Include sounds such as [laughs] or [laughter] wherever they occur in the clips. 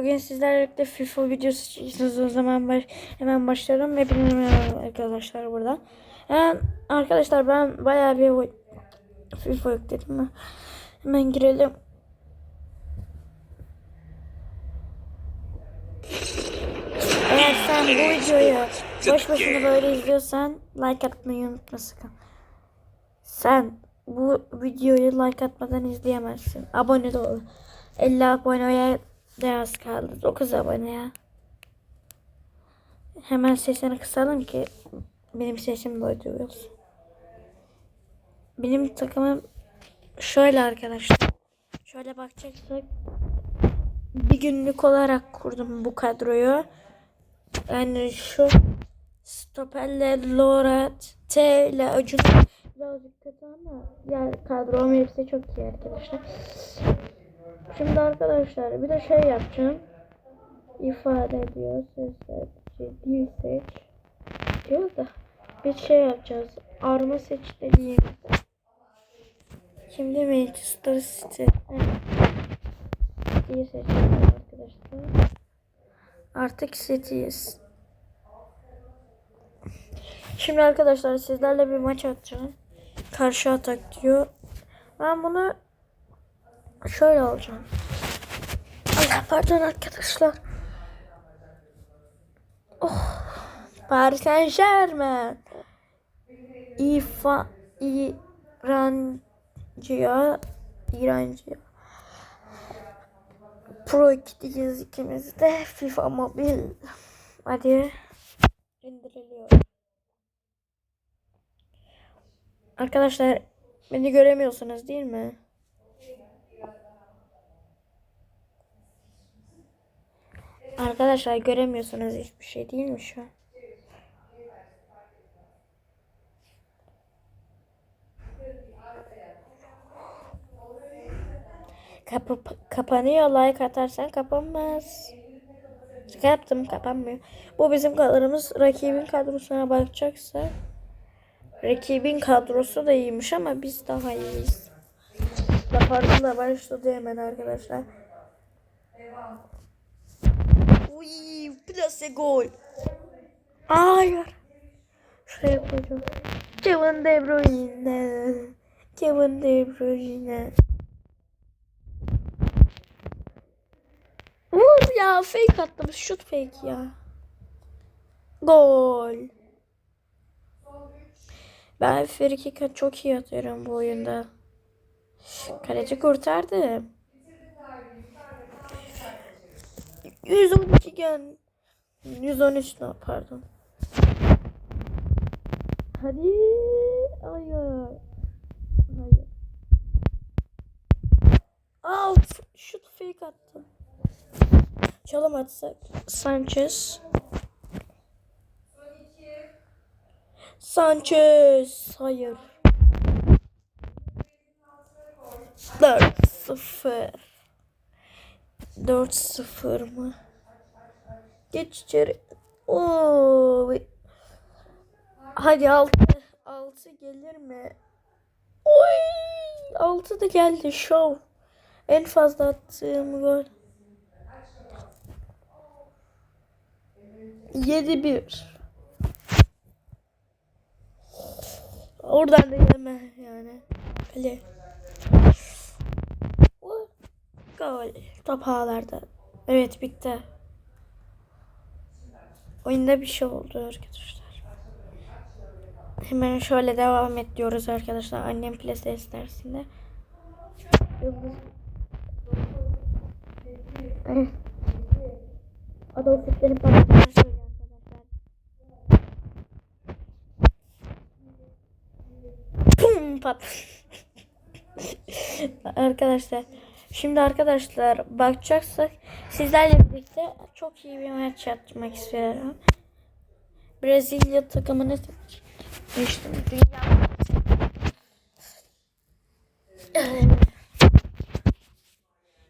bugün sizlerle birlikte FIFA videosu çekeceğiz. O zaman baş, hemen başlayalım. Hepinize merhaba arkadaşlar burada. Yani arkadaşlar ben bayağı bir FIFA yükledim. Hemen girelim. Eğer sen bu videoyu boş boşuna böyle izliyorsan like atmayı unutma sakın. Sen bu videoyu like atmadan izleyemezsin. Abone de ol. 50 aboneye de az kaldı. 9 abone ya. Hemen sesini kısalım ki benim sesim de duyulsun. Benim takımım şöyle arkadaşlar. Şöyle bakacaksak bir günlük olarak kurdum bu kadroyu. Yani şu stoperle Lorat, T ile Acun birazcık kötü ama yani kadrom hepsi çok iyi arkadaşlar. Şimdi arkadaşlar bir de şey yapacağım. İfade diyor, ses seç, dil seç. Diyor da bir şey yapacağız. Arma seç dediğimizde. Şimdi Manchester City. Evet. City'yi arkadaşlar. Artık City'yiz. Şimdi arkadaşlar sizlerle bir maç atacağım. Karşı atak diyor. Ben bunu şöyle alacağım. Allah pardon arkadaşlar. Oh. Paris Saint Germain. İfa İrancıya İrancıya Pro 2'deyiz ikimiz de FIFA Mobil. Hadi indiriliyor. Arkadaşlar beni göremiyorsunuz değil mi? Arkadaşlar göremiyorsunuz hiçbir şey değil mi şu an? Kapı, kapanıyor like atarsan kapanmaz. Şaka yaptım kapanmıyor. Bu bizim kadromuz. Rakibin kadrosuna bakacaksa rakibin kadrosu da iyiymiş ama biz daha iyiyiz. Lapartı da başladı hemen arkadaşlar. Uy, plase gol. Hayır. Şuraya koyacağım. Kevin De Bruyne. Kevin De Bruyne. Vur ya fake attım. Şut fake ya. Gol. Ben frikika çok iyi atıyorum bu oyunda. Kaleci kurtardı. 112 gen. 113 ne pardon. Hadi. Hayır. Hayır. Out. Şut fake attım. Çalım atsak. Sanchez. Sanchez. Hayır. 4-0. 4-0 mı? Geç içeri. Oo. Hadi 6. 6 gelir mi? Oy! 6 da geldi. Show. En fazla attığım gol. 7-1. Oradan da yeme yani. Kale. Gol. Top ağlarda. Evet bitti. Oyunda bir şey oldu arkadaşlar. Hemen şöyle devam et diyoruz arkadaşlar. Annem PlayStation dersinde. [laughs] Adolf Hitler'in arkadaşlar. Pum pat. [laughs] arkadaşlar. Şimdi arkadaşlar bakacaksak sizlerle birlikte çok iyi bir maç yapmak istiyorum. Brezilya takımını seçmiştim. Dünya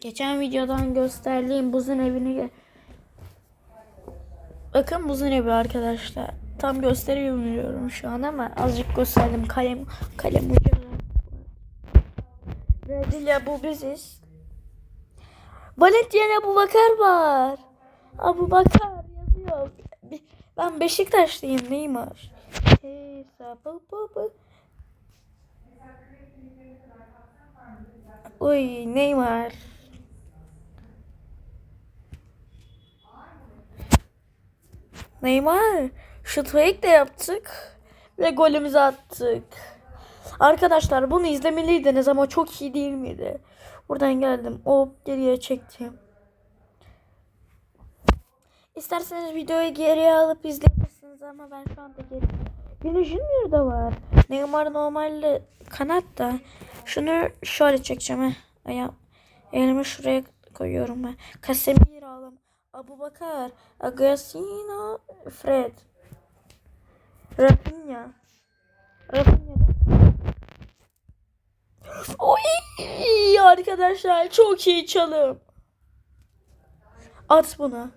Geçen videodan gösterdiğim buzun evini Bakın buzun evi arkadaşlar. Tam gösteriyorum şu an ama azıcık gösterdim. Kalem kalem ucu. Brezilya bu biziz. Valentin Abu Bakar var. Abu Bakar yazıyor. Ben Beşiktaşlıyım Neymar. Hey, sabah baba. Uy Neymar. Neymar. Şut fake de yaptık. Ve golümüzü attık. Arkadaşlar bunu izlemeliydiniz ama çok iyi değil miydi? Buradan geldim. Hop geriye çektim. İsterseniz videoyu geriye alıp izleyebilirsiniz ama ben şu anda geri... Vini Junior da var. Neymar normalde kanat da. Şunu şöyle çekeceğim. He. Ayağım. Elimi şuraya koyuyorum ben. Casemiro alım. Abu Bakar. Agusino. Fred. Rafinha. Rafinha da. Oy arkadaşlar çok iyi çalım. At bunu.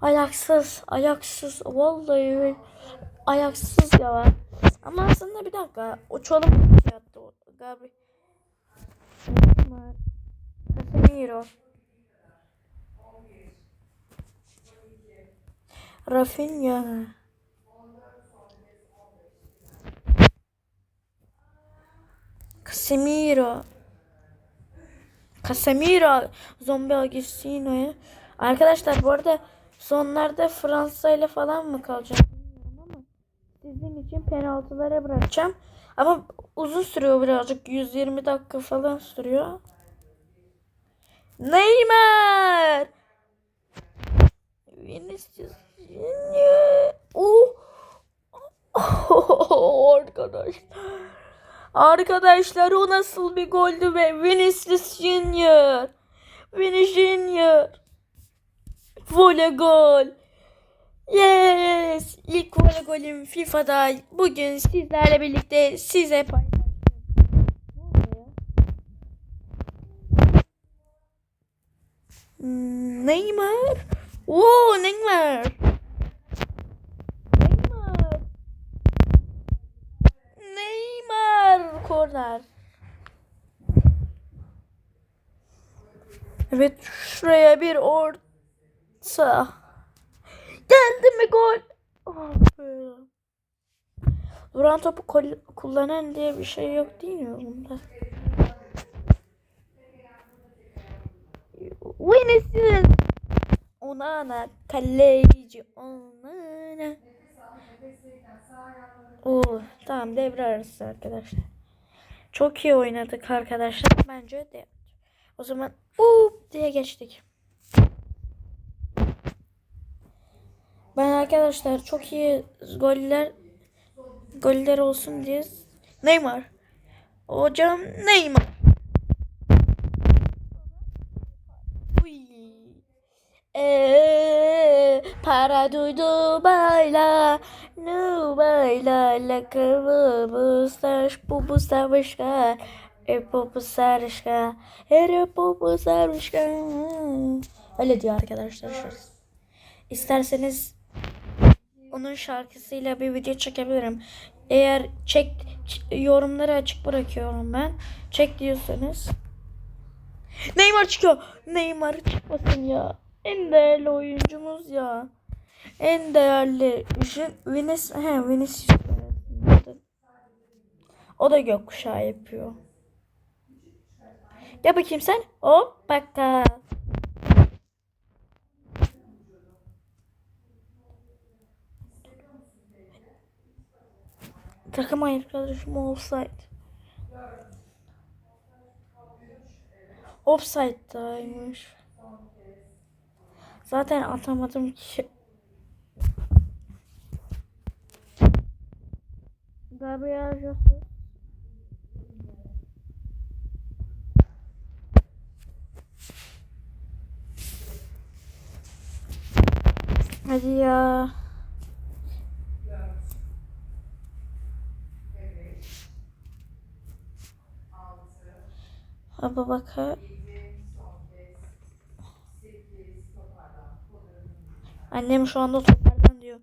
Ayaksız, ayaksız. Vallahi ayaksız ya. Ama aslında bir dakika. O çalım yattı. o. Gabri. Casemiro. Rafinha. Casemiro. Casemiro. Zombi Agustino'ya. Arkadaşlar bu arada sonlarda Fransa ile falan mı kalacağım bilmiyorum ama sizin için penaltılara bırakacağım. Ama uzun sürüyor birazcık. 120 dakika falan sürüyor. Neymar. Vinicius Junior. Oh. Arkadaş. [laughs] Arkadaşlar o nasıl bir goldü be. Vinicius Junior. Vini Junior. Voley gol. Yes. İlk voley golüm FIFA'da bugün sizlerle birlikte size ya? Hmm, Neymar. Oo. Neymar. Korner. Evet şuraya bir orta. Geldi mi gol? Oh be. Duran topu kullanan diye bir şey yok değil mi bunda? Vinicius. Onana kaleci Onana. Oo, tamam devre arası arkadaşlar. Çok iyi oynadık arkadaşlar. Bence de. O zaman up diye geçtik. Ben arkadaşlar çok iyi goller goller olsun diye Neymar. Hocam Neymar. Uy. Eee, para duydu bayla Nu bayla la kıvı bu sarış bu bu sarışka E bu sarışka bu bu sarışka Öyle diyor arkadaşlar şurası. İsterseniz onun şarkısıyla bir video çekebilirim. Eğer çek yorumları açık bırakıyorum ben. Çek diyorsanız. Neymar çıkıyor. Neymar çıkmasın ya. En değerli oyuncumuz ya. En değerli Vin- Vinicius, he Vinicius. O da gökkuşağı yapıyor. Gel bakayım sen. Hop baka. Takım arkadaşım offside. Offside'daymış. Zaten atamadım ki. Gabriel Jesus. Hadi ya. Abi bakar. Annem şu anda toparlan diyor.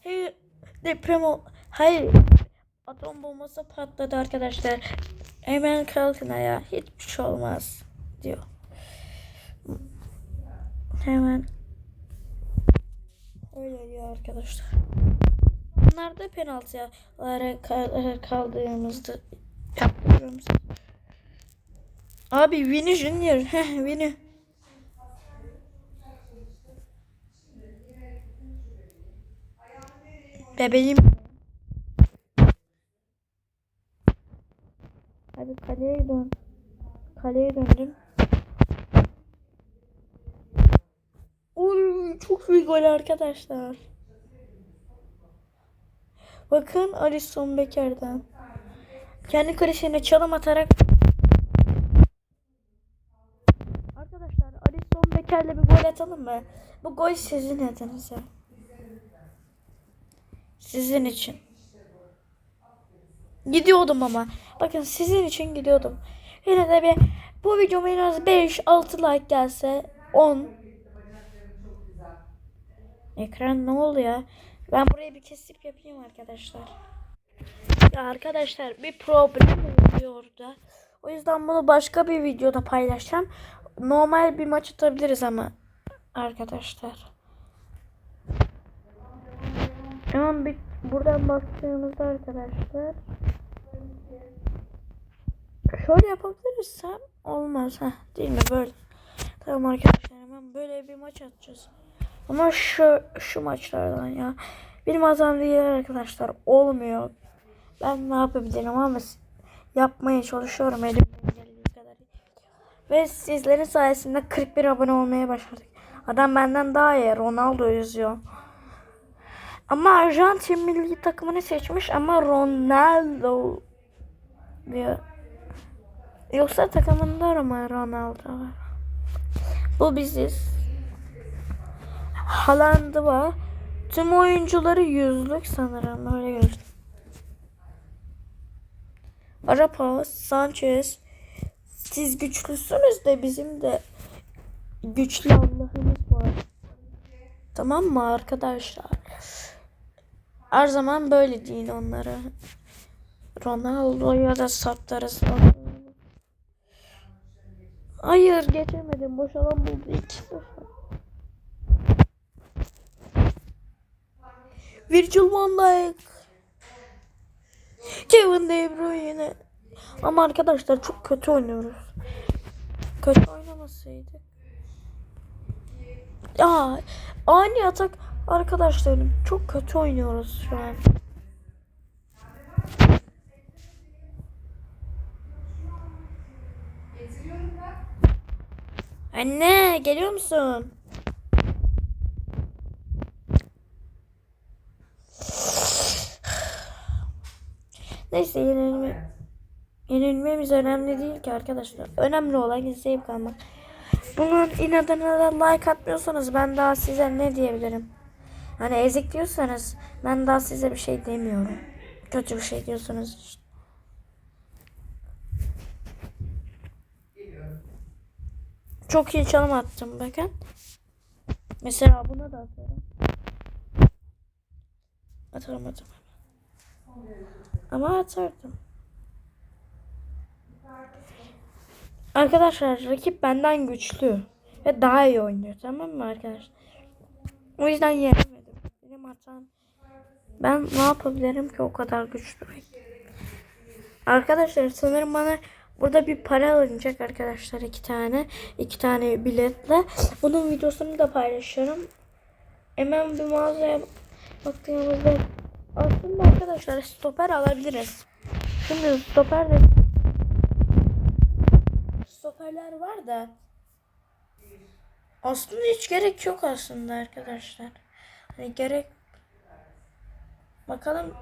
Hey, deprem ol. Hayır. Atom bombası patladı arkadaşlar. Hemen kalkın ayağa. Hiçbir şey olmaz. diyor. Hemen öyle diyor arkadaşlar. Bunlar da penaltılara ka- kaldığımızda yapıyoruz. Abi Vini Junior. [laughs] Heh Vini. Bebeğim. Hadi kaleye dön. Kaleye döndüm. Oy çok büyük gol arkadaşlar. Bakın Alisson Becker'den. Kendi kalesine çalım atarak Arkadaşlar Alisson Becker'le bir gol atalım mı? Bu gol sizin adınıza. Sizin için. Gidiyordum ama. Bakın sizin için gidiyordum. Yine de bir bu videoma en az 5-6 like gelse 10 Ekran ne oldu ya? Ben buraya bir kesip yapayım arkadaşlar. Ya arkadaşlar bir problem oluyor orada. O yüzden bunu başka bir videoda paylaşacağım. Normal bir maç atabiliriz ama arkadaşlar. Hemen bir buradan baktığımızda arkadaşlar şöyle yapabilirsem olmaz. Ha değil mi? Böyle. Tamam arkadaşlar hemen böyle bir maç atacağız. Ama şu şu maçlardan ya. Benim hatam değil arkadaşlar olmuyor. Ben ne yapabilirim ama yapmaya çalışıyorum. Elimden geldiği kadar. Ve sizlerin sayesinde 41 abone olmaya başardık adam benden daha iyi. Ronaldo yazıyor. Ama Arjantin milli takımını seçmiş ama Ronaldo diyor. Yoksa takımında mı Ronaldo var? Bu biziz. Haaland'ı var. Tüm oyuncuları yüzlük sanırım. Öyle gözüküyor. Arapa, Sanchez. Siz güçlüsünüz de bizim de güçlü Allah'ımız var. Tamam mı arkadaşlar? Her zaman böyle deyin onlara. Ronaldo'ya da saptarız. Hayır geçemedim. Boş alan buldu. 2-0. Virgil van Dijk. Kevin De Bruyne. Ama arkadaşlar çok kötü oynuyoruz. Kötü oynamasaydık. Ya ani atak arkadaşlarım çok kötü oynuyoruz şu an. Anne geliyor musun? Neyse yenilme, yenilmemiz önemli değil ki arkadaşlar. Önemli olan izleyip kalmak. Bunun inadına da like atmıyorsanız ben daha size ne diyebilirim? Hani ezik diyorsanız ben daha size bir şey demiyorum. Kötü bir şey diyorsanız işte. Çok iyi çalım attım bakın. Mesela buna da atarım. Atamadım. Ama atardım. Arkadaşlar rakip benden güçlü. Ve daha iyi oynuyor tamam mı arkadaşlar? O yüzden yenemedim. Benim hatam. Ben ne yapabilirim ki o kadar güçlü? Arkadaşlar sanırım bana burada bir para alınacak arkadaşlar iki tane. iki tane biletle. Bunun videosunu da paylaşıyorum. Hemen bir mağazaya baktığımızda aslında arkadaşlar stoper alabiliriz. Şimdi stoper de stoperler var da aslında hiç gerek yok aslında arkadaşlar. Hani gerek bakalım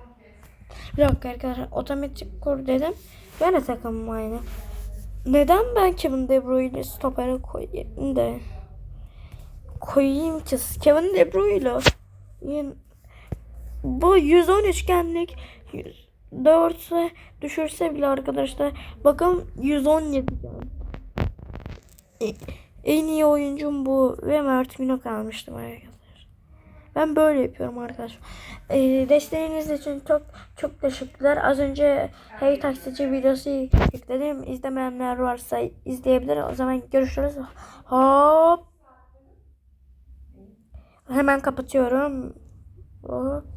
bir dakika arkadaşlar otomatik kur dedim. Gene takımım aynı. Neden ben Kevin De Bruyne'i stopere koyayım da koyayım ki Kevin De Bruyne bu 113 genlik 4'e düşürse bile arkadaşlar bakın 117 can. En iyi oyuncum bu ve Mert Günok almıştım arkadaşlar. Ben böyle yapıyorum arkadaşlar. Ee, desteğiniz için çok çok teşekkürler. Az önce Hey Taksici videosu yükledim. İzlemeyenler varsa izleyebilir. O zaman görüşürüz. Hop. Hemen kapatıyorum. Hop.